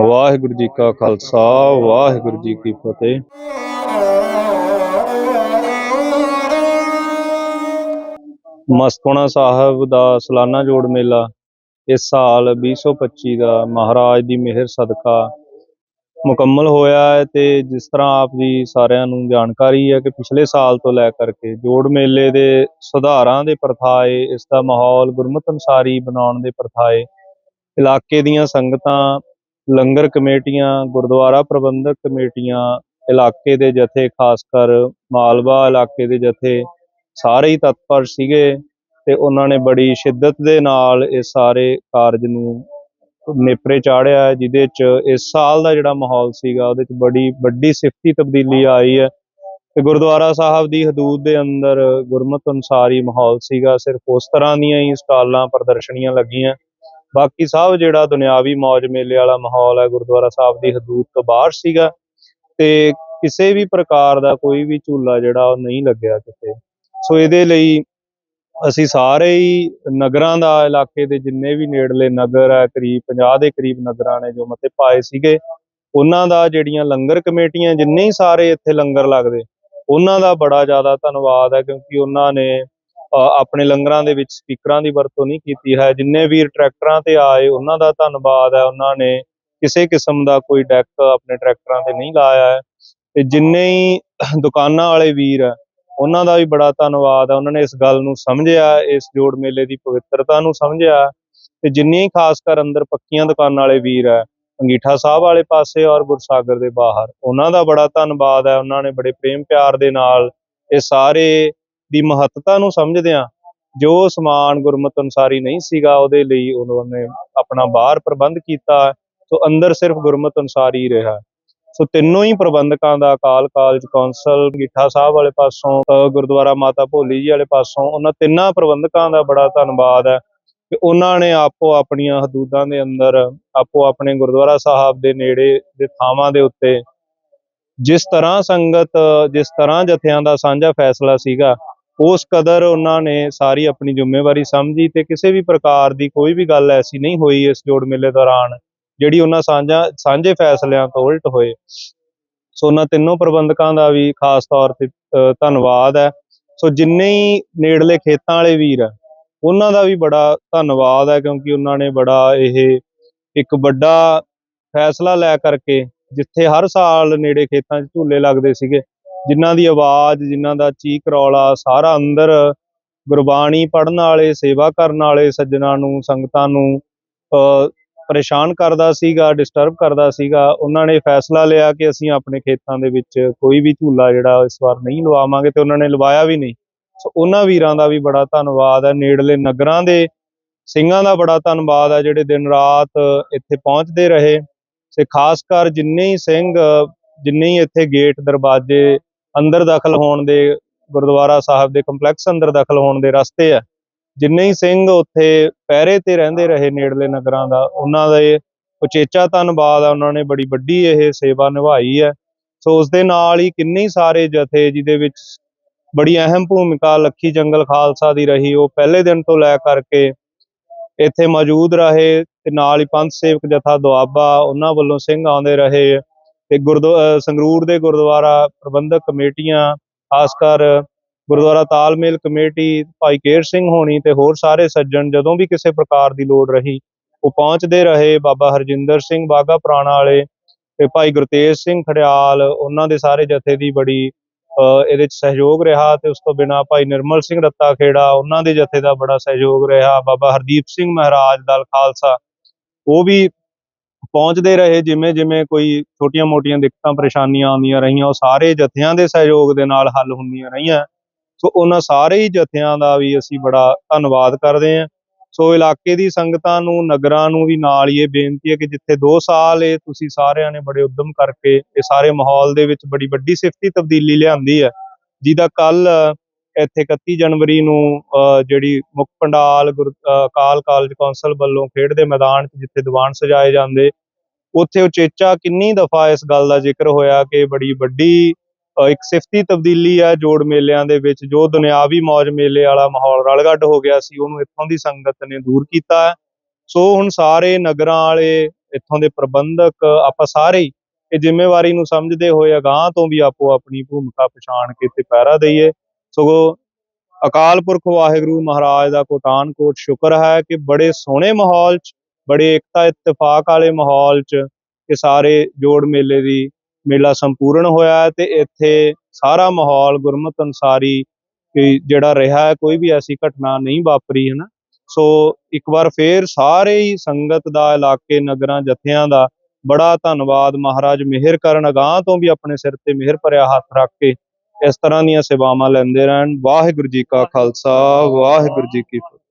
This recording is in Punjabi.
ਵਾਹਿਗੁਰੂ ਜੀ ਕਾ ਖਾਲਸਾ, ਵਾਹਿਗੁਰੂ ਜੀ ਕੀ ਫਤਿਹ। ਮਸਤੋਣਾ ਸਾਹਿਬ ਦਾ ਸਾਲਾਨਾ ਜੋੜ ਮੇਲਾ ਇਸ ਸਾਲ 2025 ਦਾ ਮਹਾਰਾਜ ਦੀ ਮਿਹਰ ਸਦਕਾ ਮੁਕੰਮਲ ਹੋਇਆ ਹੈ ਤੇ ਜਿਸ ਤਰ੍ਹਾਂ ਆਪ ਜੀ ਸਾਰਿਆਂ ਨੂੰ ਜਾਣਕਾਰੀ ਹੈ ਕਿ ਪਿਛਲੇ ਸਾਲ ਤੋਂ ਲੈ ਕਰਕੇ ਜੋੜ ਮੇਲੇ ਦੇ ਸੁਧਾਰਾਂ ਦੇ ਪ੍ਰਥਾਏ, ਇਸ ਦਾ ਮਾਹੌਲ ਗੁਰਮਤਿ ਅਨੁਸਾਰੀ ਬਣਾਉਣ ਦੇ ਪ੍ਰਥਾਏ, ਇਲਾਕੇ ਦੀਆਂ ਸੰਗਤਾਂ ਲੰਗਰ ਕਮੇਟੀਆਂ, ਗੁਰਦੁਆਰਾ ਪ੍ਰਬੰਧਕ ਕਮੇਟੀਆਂ, ਇਲਾਕੇ ਦੇ ਜਥੇ ਖਾਸ ਕਰ ਮਾਲਵਾ ਇਲਾਕੇ ਦੇ ਜਥੇ, ਸਾਰੇ ਹੀ ਤਤਪਰ ਸੀਗੇ ਤੇ ਉਹਨਾਂ ਨੇ ਬੜੀ ਸ਼ਿੱਦਤ ਦੇ ਨਾਲ ਇਹ ਸਾਰੇ ਕਾਰਜ ਨੂੰ ਨੇਪਰੇ ਚਾੜਿਆ ਜਿਹਦੇ ਚ ਇਸ ਸਾਲ ਦਾ ਜਿਹੜਾ ਮਾਹੌਲ ਸੀਗਾ, ਉਹਦੇ ਚ ਬੜੀ ਵੱਡੀ ਸਿਫਤੀ ਤਬਦੀਲੀ ਆਈ ਹੈ ਤੇ ਗੁਰਦੁਆਰਾ ਸਾਹਿਬ ਦੀ ਹਦੂਦ ਦੇ ਅੰਦਰ ਗੁਰਮਤ ਅਨੁਸਾਰੀ ਮਾਹੌਲ ਸੀਗਾ, ਸਿਰਫ ਉਸ ਤਰ੍ਹਾਂ ਦੀਆਂ ਹੀ ਸਟਾਲਾਂ, ਪ੍ਰਦਰਸ਼ਨੀਆਂ ਲੱਗੀਆਂ। ਬਾਕੀ ਸਭ ਜਿਹੜਾ ਦੁਨਿਆਵੀ ਮੌਜ ਮੇਲੇ ਵਾਲਾ ਮਾਹੌਲ ਹੈ, ਗੁਰਦੁਆਰਾ ਸਾਹਿਬ ਦੀ ਹਦੂਦ ਤੋਂ ਬਾਹਰ ਸੀਗਾ ਤੇ ਕਿਸੇ ਵੀ ਪ੍ਰਕਾਰ ਦਾ ਕੋਈ ਵੀ ਝੂਲਾ ਜਿਹੜਾ ਉਹ ਨਹੀਂ ਲੱਗਿਆ ਕਿਤੇ। ਸੋ ਇਹਦੇ ਲਈ ਅਸੀਂ ਸਾਰੇ ਹੀ ਨਗਰਾਂ ਦਾ ਇਲਾਕੇ ਦੇ ਜਿੰਨੇ ਵੀ ਨੇੜਲੇ ਨਗਰ ਹੈ, ਕਰੀਬ 50 ਦੇ ਕਰੀਬ ਨਗਰਾਂ ਨੇ ਜੋ ਮਤੇ ਪਾਏ ਸੀਗੇ, ਉਹਨਾਂ ਦਾ ਜਿਹੜੀਆਂ ਲੰਗਰ ਕਮੇਟੀਆਂ ਜਿੰਨੇ ਹੀ ਸਾਰੇ ਇੱਥੇ ਲੰਗਰ ਲੱਗਦੇ, ਉਹਨਾਂ ਦਾ ਬੜਾ ਜ਼ਿਆਦਾ ਧੰਨਵਾਦ ਹੈ ਕਿਉਂਕਿ ਉਹਨਾਂ ਨੇ ਆਪਣੇ ਲੰਗਰਾਂ ਦੇ ਵਿੱਚ ਸਪੀਕਰਾਂ ਦੀ ਵਰਤੋਂ ਨਹੀਂ ਕੀਤੀ ਹੈ। ਜਿੰਨੇ ਵੀਰ ਟਰੈਕਟਰਾਂ ਤੇ ਆਏ, ਉਹਨਾਂ ਦਾ ਧੰਨਵਾਦ ਹੈ। ਉਹਨਾਂ ਨੇ ਕਿਸੇ ਕਿਸਮ ਦਾ ਕੋਈ ਡੈਕ ਆਪਣੇ ਟਰੈਕਟਰਾਂ ਤੇ ਨਹੀਂ ਲਾਇਆ ਹੈ। ਤੇ ਜਿੰਨੇ ਹੀ ਦੁਕਾਨਾਂ ਵਾਲੇ ਵੀਰ ਹੈ, ਉਹਨਾਂ ਦਾ ਵੀ ਬੜਾ ਧੰਨਵਾਦ ਹੈ। ਉਹਨਾਂ ਨੇ ਇਸ ਗੱਲ ਨੂੰ ਸਮਝਿਆ, ਇਸ ਜੋੜ ਮੇਲੇ ਦੀ ਪਵਿੱਤਰਤਾ ਨੂੰ ਸਮਝਿਆ। ਤੇ ਜਿੰਨੀ ਖਾਸ ਕਰ ਅੰਦਰ ਪੱਕੀਆਂ ਦੁਕਾਨਾਂ ਵਾਲੇ ਵੀਰ ਹੈ, ਅੰਗੀਠਾ ਸਾਹਿਬ ਵਾਲੇ ਪਾਸੇ ਔਰ ਗੁਰਸਾਗਰ ਦੇ ਬਾਹਰ, ਉਹਨਾਂ ਦਾ ਬੜਾ ਧੰਨਵਾਦ ਹੈ। ਉਹਨਾਂ ਨੇ ਬੜੇ ਪ੍ਰੇਮ ਪਿਆਰ ਦੇ ਨਾਲ ਇਹ ਸਾਰੇ ਦੀ ਮਹੱਤਤਾ ਨੂੰ ਸਮਝਦਿਆਂ ਜੋ ਸਮਾਨ ਗੁਰਮਤਿ ਅਨੁਸਾਰੀ ਨਹੀਂ ਸੀਗਾ, ਉਹਦੇ ਲਈ ਉਹਨਾਂ ਨੇ ਆਪਣਾ ਬਾਹਰ ਪ੍ਰਬੰਧ ਕੀਤਾ ਸੋ ਅੰਦਰ ਸਿਰਫ ਗੁਰਮਤਿ ਅਨੁਸਾਰੀ ਰਿਹਾ ਸੋ ਤਿੰਨੋਂ ਹੀ ਪ੍ਰਬੰਧਕਾਂ ਦਾ ਅਕਾਲ ਕਾਲਜ ਕੌਂਸਲ ਗਿੱਠਾ ਸਾਹਿਬ ਵਾਲੇ ਪਾਸੋਂ ਗੁਰਦੁਆਰਾ ਮਾਤਾ ਭੋਲੀ ਜੀ ਵਾਲੇ ਪਾਸੋਂ, ਉਹਨਾਂ ਤਿੰਨਾਂ ਪ੍ਰਬੰਧਕਾਂ ਦਾ ਬੜਾ ਧੰਨਵਾਦ ਹੈ ਕਿ ਉਹਨਾਂ ਨੇ ਆਪੋ ਆਪਣੀਆਂ ਹਦੂਦਾਂ ਦੇ ਅੰਦਰ, ਆਪੋ ਆਪਣੇ ਗੁਰਦੁਆਰਾ ਸਾਹਿਬ ਦੇ ਨੇੜੇ ਦੇ ਥਾਵਾਂ ਦੇ ਉੱਤੇ ਜਿਸ ਤਰ੍ਹਾਂ ਸੰਗਤ, ਜਿਸ ਤਰ੍ਹਾਂ ਜਥਿਆਂ ਦਾ ਸਾਂਝਾ ਫੈਸਲਾ ਸੀਗਾ ਉਸ ਕਦਰ ਉਹਨਾਂ ਨੇ ਸਾਰੀ ਆਪਣੀ ਜ਼ਿੰਮੇਵਾਰੀ ਸਮਝੀ ਤੇ ਕਿਸੇ ਵੀ ਪ੍ਰਕਾਰ ਦੀ ਕੋਈ ਵੀ ਗੱਲ ਐਸੀ ਨਹੀਂ ਹੋਈ ਇਸ ਜੋੜ ਮੇਲੇ ਦੌਰਾਨ ਜਿਹੜੀ ਉਹਨਾਂ ਸਾਂਝਾ ਸਾਂਝੇ ਫੈਸਲਿਆਂ ਤੋਂ ਉਲਟ ਹੋਏ। ਸੋ ਉਹਨਾਂ ਤਿੰਨੋਂ ਪ੍ਰਬੰਧਕਾਂ ਦਾ ਵੀ ਖਾਸ ਤੌਰ ਤੇ ਅ, ਧੰਨਵਾਦ ਹੈ। ਸੋ ਜਿੰਨੇ ਹੀ ਨੇੜਲੇ ਖੇਤਾਂ ਵਾਲੇ ਵੀਰ ਆ ਉਹਨਾਂ ਦਾ ਵੀ ਬੜਾ ਧੰਨਵਾਦ ਹੈ ਕਿਉਂਕਿ ਉਹਨਾਂ ਨੇ ਬੜਾ ਇਹ ਇੱਕ ਵੱਡਾ ਫੈਸਲਾ ਲੈ ਕਰਕੇ ਜਿੱਥੇ ਹਰ ਸਾਲ ਨੇੜੇ ਖੇਤਾਂ 'ਚ ਝੂਲੇ ਲੱਗਦੇ ਸੀਗੇ ਜਿਨ੍ਹਾਂ ਦੀ ਆਵਾਜ਼ ਜਿਨ੍ਹਾਂ ਦਾ ਚੀਕ ਰੌਲਾ ਸਾਰਾ ਅੰਦਰ ਗੁਰਬਾਣੀ ਪੜ੍ਹਨ ਵਾਲੇ ਸੇਵਾ ਕਰਨ ਵਾਲੇ ਸੱਜਣਾ ਨੂੰ ਸੰਗਤਾਂ ਨੂੰ ਅ, ਪਰੇਸ਼ਾਨ ਕਰਦਾ ਸੀਗਾ ਡਿਸਟਰਬ ਕਰਦਾ ਸੀਗਾ। ਉਹਨਾਂ ਨੇ ਫੈਸਲਾ ਲਿਆ ਕਿ ਅਸੀਂ ਆਪਣੇ ਖੇਤਾਂ ਦੇ ਵਿੱਚ ਕੋਈ ਵੀ ਝੂਲਾ ਜਿਹੜਾ ਇਸ ਵਾਰ ਨਹੀਂ ਲਵਾਵਾਂਗੇ ਤੇ ਉਹਨਾਂ ਨੇ ਲਵਾਇਆ ਵੀ ਨਹੀਂ। ਸੋ ਉਹਨਾਂ ਵੀਰਾਂ ਦਾ ਵੀ ਬੜਾ ਧੰਨਵਾਦ ਹੈ। ਨੇੜਲੇ ਨਗਰਾਂ ਦੇ ਸਿੰਘਾਂ ਦਾ ਬੜਾ ਧੰਨਵਾਦ ਹੈ ਜਿਹੜੇ ਦਿਨ ਰਾਤ ਇੱਥੇ ਪਹੁੰਚਦੇ ਰਹੇ। ਤੇ ਖਾਸ ਕਰ ਜਿੰਨੇ ਹੀ ਸਿੰਘ ਜਿੰਨੇ ਹੀ ਇੱਥੇ ਗੇਟ ਦਰਵਾਜ਼ੇ ਅੰਦਰ ਦਾਖਲ ਹੋਣ ਦੇ ਗੁਰਦੁਆਰਾ ਸਾਹਿਬ ਦੇ ਕੰਪਲੈਕਸ ਅੰਦਰ ਦਾਖਲ ਹੋਣ ਦੇ ਰਸਤੇ ਆ। ਜਿੰਨੇ ਹੀ ਸਿੰਘ ਉੱਥੇ ਪਹਿਰੇ ਤੇ ਰਹਿੰਦੇ ਰਹੇ ਨੇੜਲੇ ਨਗਰਾਂ ਦਾ, ਉਹਨਾਂ ਦੇ ਉਚੇਚਾ ਧੰਨਵਾਦ ਆ, ਉਹਨਾਂ ਨੇ ਬੜੀ ਵੱਡੀ ਇਹ ਸੇਵਾ ਨਿਭਾਈ ਹੈ ਸੋ ਉਸ ਦੇ ਨਾਲ ਹੀ ਕਿੰਨੇ ਸਾਰੇ ਜਥੇ ਜਿਹਦੇ ਵਿੱਚ ਬੜੀ ਅਹਿਮ ਭੂਮਿਕਾ ਲੱਖੀ ਜੰਗਲ ਖਾਲਸਾ ਦੀ ਰਹੀ, ਉਹ ਪਹਿਲੇ ਦਿਨ ਤੋਂ ਲੈ ਕਰਕੇ ਇੱਥੇ ਮੌਜੂਦ ਰਹੇ ਤੇ ਨਾਲ ਹੀ ਪੰਥ ਸੇਵਕ ਜਥਾ ਦੁਆਬਾ, ਉਹਨਾਂ ਵੱਲੋਂ ਸਿੰਘ ਆਉਂਦੇ ਰਹੇ। ਤੇ ਗੁਰਦੁ ਸੰਗਰੂਰ ਦੇ ਗੁਰਦੁਆਰਾ ਪ੍ਰਬੰਧਕ ਕਮੇਟੀਆਂ, ਖਾਸ ਕਰ ਗੁਰਦੁਆਰਾ ਤਾਲਮੇਲ ਕਮੇਟੀ, ਭਾਈ ਕੇਰ ਸਿੰਘ ਹੋਣੀ ਤੇ ਹੋਰ ਸਾਰੇ ਸੱਜਣ ਜਦੋਂ ਵੀ ਕਿਸੇ ਪ੍ਰਕਾਰ ਦੀ ਲੋੜ ਰਹੀ, ਉਹ ਪਹੁੰਚਦੇ ਰਹੇ ਬਾਬਾ ਹਰਜਿੰਦਰ ਸਿੰਘ ਬਾਗਾ ਪੁਰਾਣਾ ਵਾਲੇ ਤੇ ਭਾਈ ਗੁਰਤੇਜ ਸਿੰਘ ਖੜਿਆਲ, ਉਹਨਾਂ ਦੇ ਸਾਰੇ ਜਥੇ ਦੀ ਬੜੀ ਇਹਦੇ ਚ ਸਹਿਯੋਗ ਰਿਹਾ ਤੇ ਉਸ ਤੋਂ ਬਿਨਾ ਭਾਈ ਨਿਰਮਲ ਸਿੰਘ ਰੱਤਾ ਖੇੜਾ ਉਹਨਾਂ ਦੇ ਜਥੇ ਦਾ ਬੜਾ ਸਹਿਯੋਗ ਰਿਹਾ, ਬਾਬਾ ਹਰਦੀਪ ਸਿੰਘ ਮਹਾਰਾਜ ਦਲ ਖਾਲਸਾ, ਉਹ ਵੀ ਪਹੁੰਚਦੇ ਰਹੇ, ਜਿਵੇਂ ਜਿਵੇਂ ਕੋਈ ਛੋਟੀਆਂ-ਮੋਟੀਆਂ ਦਿੱਕਤਾਂ, ਪਰੇਸ਼ਾਨੀਆਂ ਆਉਂਦੀਆਂ ਰਹੀਆਂ, ਉਹ ਸਾਰੇ ਜਥਿਆਂ ਦੇ ਸਹਿਯੋਗ ਦੇ ਨਾਲ ਹੱਲ ਹੁੰਦੀਆਂ ਰਹੀਆਂ। ਸੋ ਉਹਨਾਂ ਸਾਰੇ ਹੀ ਜਥਿਆਂ ਦਾ ਵੀ ਅਸੀਂ ਬੜਾ ਧੰਨਵਾਦ ਕਰਦੇ ਹਾਂ। ਸੋ ਇਲਾਕੇ ਦੀ ਸੰਗਤਾਂ ਨੂੰ, ਨਗਰਾਂ ਨੂੰ ਵੀ ਨਾਲ ਹੀ ਇਹ ਬੇਨਤੀ ਹੈ ਕਿ ਜਿੱਥੇ 2 ਸਾਲ ਇਹ ਤੁਸੀਂ ਸਾਰਿਆਂ ਨੇ ਬੜੇ ਉਦਮ ਕਰਕੇ, ਇਹ ਸਾਰੇ ਮਾਹੌਲ ਦੇ ਵਿੱਚ ਬੜੀ ਵੱਡੀ ਸਿਫਤੀ ਤਬਦੀਲੀ ਲਿਆਂਦੀ ਹੈ, ਜਿਹਦਾ ਕੱਲ ਇੱਥੇ 31 ਜਨਵਰੀ ਨੂੰ ਅਹ, ਜਿਹੜੀ ਮੁੱਖ ਪੰਡਾਲ ਗੁਰ ਅਹ, ਅਕਾਲ ਕਾਲਜ ਕੌਂਸਲ ਵੱਲੋਂ ਖੇਡ ਦੇ ਮੈਦਾਨ 'ਚ ਜਿੱਥੇ ਦੀਵਾਨ ਸਜਾਏ ਜਾਂਦੇ ਉੱਥੇ ਉਚੇਚਾ ਕਿੰਨੀ ਦਫਾ ਇਸ ਗੱਲ ਦਾ ਜ਼ਿਕਰ ਹੋਇਆ ਕਿ ਬੜੀ ਵੱਡੀ ਇੱਕ ਸਿਫਤੀ ਤਬਦੀਲੀ ਹੈ ਜੋੜ ਮੇਲਿਆਂ ਦੇ ਵਿੱਚ ਜੋ ਦੁਨਿਆਵੀ ਮੌਜ ਮੇਲੇ ਵਾਲਾ ਮਾਹੌਲ ਰਲਗੱਡ ਹੋ ਗਿਆ ਸੀ ਉਹਨੂੰ ਇੱਥੋਂ ਦੀ ਸੰਗਤ ਨੇ ਦੂਰ ਕੀਤਾ। ਹੈ ਸੋ ਹੁਣ ਸਾਰੇ ਨਗਰਾਂ ਵਾਲੇ ਇੱਥੋਂ ਦੇ ਪ੍ਰਬੰਧਕ ਆਪਾਂ ਸਾਰੇ ਹੀ ਇਹ ਜ਼ਿੰਮੇਵਾਰੀ ਨੂੰ ਸਮਝਦੇ ਹੋਏ ਅਗਾਂਹ ਤੋਂ ਵੀ ਆਪੋ ਆਪਣੀ ਭੂਮਿਕਾ ਪਛਾਣ ਕੇ ਤੇ ਪਹਿਰਾ ਦਈਏ। ਸਗੋਂ ਅਕਾਲ ਪੁਰਖ ਵਾਹਿਗੁਰੂ ਮਹਾਰਾਜ ਦਾ ਕੋਟਾਨ ਕੋਟ ਸ਼ੁਕਰ ਹੈ ਕਿ ਬੜੇ ਸੋਹਣੇ ਮਾਹੌਲ 'ਚ, ਬੜੇ ਏਕਤਾ ਇਤਫਾਕ ਵਾਲੇ ਮਾਹੌਲ 'ਚ ਇਹ ਸਾਰੇ ਜੋੜ ਮੇਲੇ ਦੀ ਮੇਲਾ ਸੰਪੂਰਨ ਹੋਇਆ ਹੈ ਤੇ ਇੱਥੇ ਸਾਰਾ ਮਾਹੌਲ ਗੁਰਮਤ ਅਨਸਾਰੀ ਕਿ ਜਿਹੜਾ ਰਿਹਾ ਹੈ, ਕੋਈ ਵੀ ਐਸੀ ਘਟਨਾ ਨਹੀਂ ਵਾਪਰੀ ਹੈ ਨਾ ਸੋ ਇੱਕ ਵਾਰ ਫੇਰ ਸਾਰੇ ਹੀ ਸੰਗਤ ਦਾ, ਇਲਾਕੇ, ਨਗਰਾਂ, ਜਥਿਆਂ ਦਾ ਬੜਾ ਧੰਨਵਾਦ। ਮਹਾਰਾਜ ਮਿਹਰ ਕਰਨ ਅਗਾਂਹ ਤੋਂ ਵੀ ਆਪਣੇ ਸਿਰ ਤੇ ਮਿਹਰ ਭਰਿਆ ਹੱਥ ਰੱਖ ਕੇ ਇਸ ਤਰ੍ਹਾਂ ਦੀਆਂ ਸੇਵਾਵਾਂ ਲੈਂਦੇ ਰਹਿਣ। ਵਾਹਿਗੁਰੂ ਜੀ ਕਾ ਖਾਲਸਾ ਵਾਹਿਗੁਰੂ ਜੀ ਕੀ ਫਤਿਹ।